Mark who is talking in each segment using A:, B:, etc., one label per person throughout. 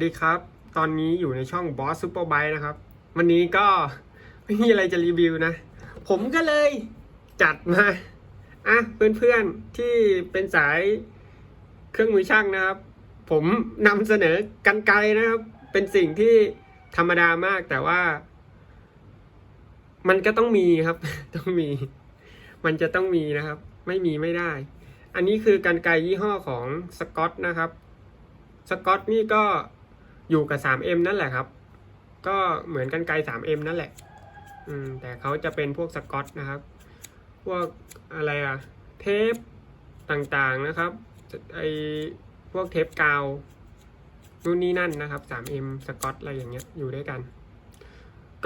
A: วัสดีครับ ตอนนี้อยู่ในช่อง Boss Super Bike นะครับ วันนี้ก็ไม่มีอะไรจะรีวิวนะ ผมก็เลยจัดมาอะเพื่อนๆที่เป็นสายเครื่องมือช่างนะครับ ผมนำเสนอกันไกรนะครับ เป็นสิ่งที่ธรรมดามากแต่ว่า มันก็ต้องมีครับ ต้องมี มันจะต้องมีนะครับ ไม่มีไม่ได้ อันนี้คือกันไกรยี่ห้อของสกอตนะครับสกอตนี่ก็ อยู่กับ 3M นั่นแหละครับ ก็เหมือนกันไกล 3M นั่นแหละ อืม แต่เขาจะเป็นพวกสกอตนะครับ พวกอะไรอะเทปต่างๆนะครับ ไอพวกเทปกาวนู่นนี่นั่นนะครับ 3M สกอตอะไรอย่างเงี้ย อยู่ด้วยกัน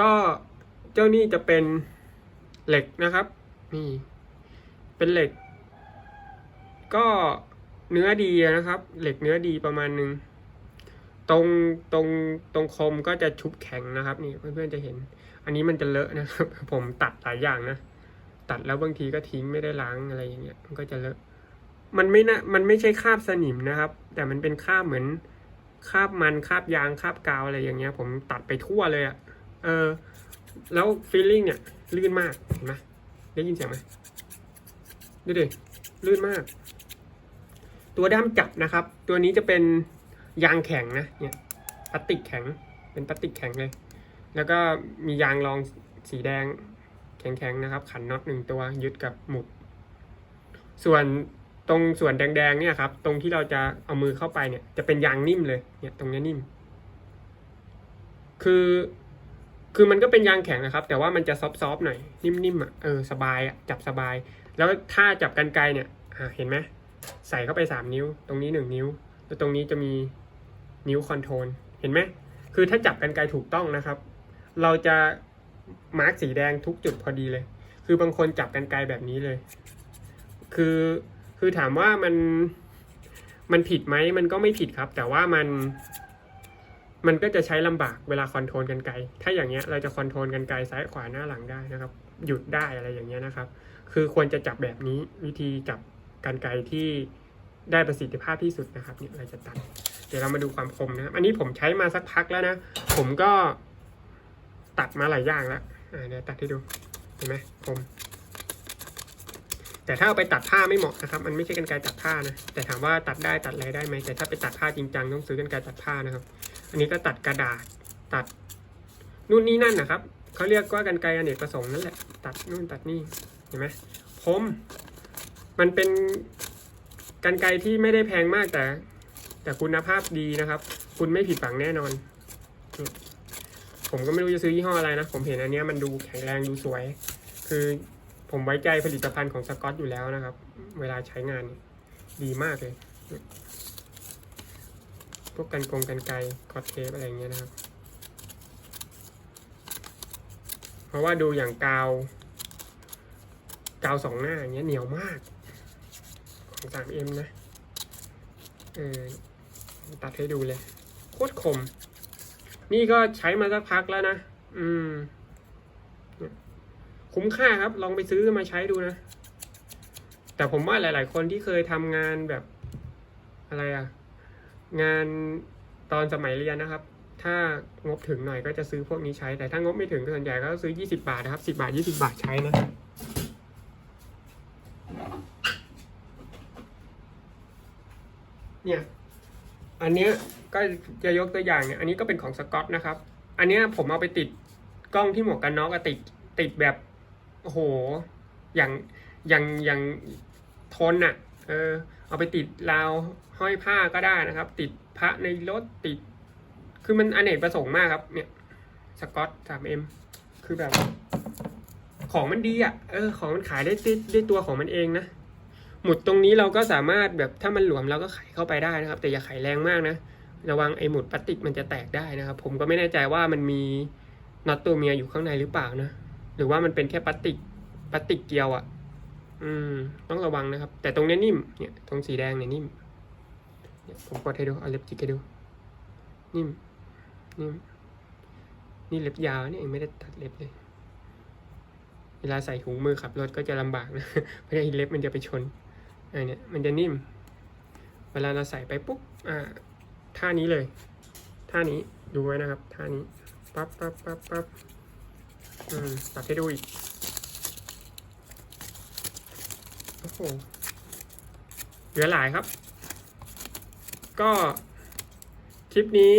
A: ก็เจ้านี่จะเป็นเหล็กนะครับ นี่ เป็นเหล็ก ก็เนื้อดีนะครับ เหล็กเนื้อดีประมาณนึง ตรงตรงตรงคมก็จะชุบแข็งนะครับ นี่เพื่อนๆจะเห็น อันนี้มันจะเลอะนะครับ ผมตัดหลายอย่างนะ ตัดแล้วบางทีก็ทิ้งไม่ได้ล้างอะไรอย่างเงี้ยมันก็จะเลอะ มันไม่นะมันไม่ใช่คราบสนิมนะครับ แต่มันเป็นคราบเหมือนคราบมันคราบยางคราบกาวอะไรอย่างเงี้ย ผมตัดไปทั่วเลยอะ่ะเออ แล้วฟีลลิ่งเนี่ยลื่นมากเห็นไหมได้ยินเสียงไหมดูดิลื่นมาก ตัวด้ามจับนะครับ ตัวนี้จะเป็น ยางแข็งนะเนี่ยพลาสติกแข็งเป็นพลาสติกแข็งเลย แล้วก็มียางรองสีแดงแข็งๆนะครับ ขันน็อตหนึ่งตัวยึดกับหมุด ส่วนตรงส่วนแดงๆเนี่ยครับ ตรงที่เราจะเอามือเข้าไปเนี่ย จะเป็นยางนิ่มเลยเนี่ยตรงนี้นิ่ม คือคือมันก็เป็นยางแข็งนะครับ แต่ว่ามันจะซอฟๆหน่อยนิ่มๆอะเออสบายอะจับสบาย แล้วถ้าจับกันไกลเนี่ยอ่าเห็นไหมใส่เข้าไปสามนิ้ว ตรงนี้หนึ่งนิ้ว แล้วตรงนี้จะมี นิ้วคอนโทรลเห็นไหมคือถ้าจับกันไกลถูกต้องนะครับ เราจะมาร์กสีแดงทุกจุดพอดีเลย คือบางคนจับกันไกลแบบนี้เลย คือคือถามว่ามันมันผิดไหมมันก็ไม่ผิดครับ แต่ว่ามัน มันก็จะใช้ลำบากเวลาคอนโทรลกันไกล ถ้าอย่างเงี้ยเราจะคอนโทรลกันไกลซ้ายขวาหน้าหลังได้นะครับ หยุดได้อะไรอย่างเงี้ยนะครับ คือควรจะจับแบบนี้วิธีจับกันไกลที่ได้ประสิทธิภาพที่สุดนะครับเนี่ยเราจะตัด ดี๋ยวเรามาดูความคมนะครับอันนี้ผมใช้มาสักพักแล้วนะ ผมก็ตัดมาหลายอย่างแล้วเดี๋ยวตัดให้ดู เห็นไหมคม แต่ถ้าเอาไปตัดผ้าไม่เหมาะนะครับ มันไม่ใช่กันไกรตัดผ้านะ แต่ถามว่าตัดได้ตัดอะไรได้ไหม แต่ถ้าไปตัดผ้าจริงจังต้องซื้อกันไกรตัดผ้านะครับ อันนี้ก็ตัดกระดาษ ตัดนู่นนี่นั่นนะครับ เขาเรียกว่ากันไกรอเนกประสงค์นั่นแหละ ตัดนู่นตัดนี่ เห็นไหมคม มันเป็นกันไกรที่ไม่ได้แพงมากแต่ แต่คุณภาพดีนะครับ คุณไม่ผิดหวังแน่นอน ผมก็ไม่รู้จะซื้อยี่ห้ออะไรนะ ผมเห็นอันนี้มันดูแข็งแรงดูสวย คือผมไว้ใจผลิตภัณฑ์ของสกอตอยู่แล้วนะครับ เวลาใช้งานดีมากเลยพวกกันกงกันไกรคอตเทปอะไรเงี้ยนะครับ เพราะว่าดูอย่างกาว กาวสองหน้าอย่างเงี้ยเหนียวมาก ของ 3M นะ เออ ตัดให้ดูเลยโคตรคม นี่ก็ใช้มาสักพักแล้วนะ อืม คุ้มค่าครับ ลองไปซื้อมาใช้ดูนะ แต่ผมว่าหลาย ๆ คนที่เคยทำงานแบบอะไรอะงานตอนสมัยเรียนนะครับ ถ้างบถึงหน่อยก็จะซื้อพวกนี้ใช้ แต่ถ้างบไม่ถึงส่วนใหญ่ก็ซื้อ 20 บาทนะครับ 10 บาท 20 บาทใช้นะเนี่ย อันเนี้ยก็จะยกตัวอย่างเนี่ย อันนี้ก็เป็นของสกอตนะครับ อันเนี้ยผมเอาไปติดกล้องที่หมวกกันน็อกติดติดแบบโอ้โห อย่างอย่างอย่างทนอะเออ เอาไปติดราวห้อยผ้าก็ได้นะครับ ติดพระในรถติด คือมันอเนกประสงค์มากครับ เนี่ยสกอต 3M คือแบบ ของมันดีอะเออ ของมันขายได้ด้วยด้วยตัวของมันเองนะ หมุดตรงนี้เราก็สามารถแบบถ้ามันหลวมเราก็ไขเข้าไปได้นะครับ แต่อย่าไขแรงมากนะ ระวังไอ้หมุดพลาสติกมันจะแตกได้นะครับ ผมก็ไม่แน่ใจว่ามันมีน็อตตัวเมียอยู่ข้างในหรือเปล่านะ หรือว่ามันเป็นแค่พลาสติกพลาสติกเกลียวอะ่ะ อืม ต้องระวังนะครับ แต่ตรงนี้นิ่มเนี่ยตรงสีแดงเนี่ยนิ่มเนี่ยผมกดให้ดูเอาเล็บจิกให้ดู นิ่ม นิ่ม นี่เล็บยาวเนี่ยไม่ได้ตัดเล็บเลย เวลาใส่ถุงมือขับรถก็จะลำบากนะเพราะไอ้เล็บมันจะไปชน อันนี้มันจะนิ่ม เวลาเราใส่ไปปุ๊บอ่าท่านี้เลย ท่านี้ดูไว้นะครับ ท่านี้ปั๊บปั๊บปั๊บปั๊บอืมตัดให้ดูอีกโอ้โหเหลือหลายครับ ก็คลิปนี้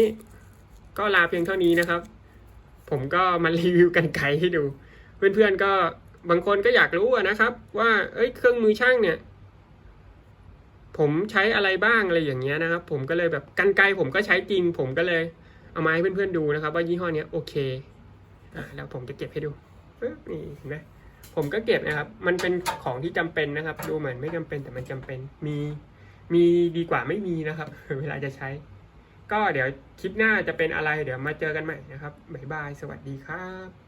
A: ก็ลาเพียงเท่านี้นะครับ ผมก็มารีวิวกันไกลให้ดู เพื่อนๆก็บางคนก็อยากรู้นะครับ ว่าเอ้ยเครื่องมือช่างเนี่ย ผมใช้อะไรบ้างอะไรอย่างเงี้ยนะครับ ผมก็เลยแบบกันไกลผมก็ใช้จริง ผมก็เลยเอามาให้เพื่อนๆดูนะครับ ว่ายี่ห้อเนี้ยโอเคอะแล้วผมจะเก็บให้ดูนี่เห็นไหมผมก็เก็บนะครับ มันเป็นของที่จำเป็นนะครับ ดูเหมือนไม่จำเป็นแต่มันจำเป็นมีมีดีกว่าไม่มีนะครับ เวลาจะใช้ ก็เดี๋ยวคลิปหน้าจะเป็นอะไร เดี๋ยวมาเจอกันใหม่นะครับบ๊ายบายสวัสดีครับ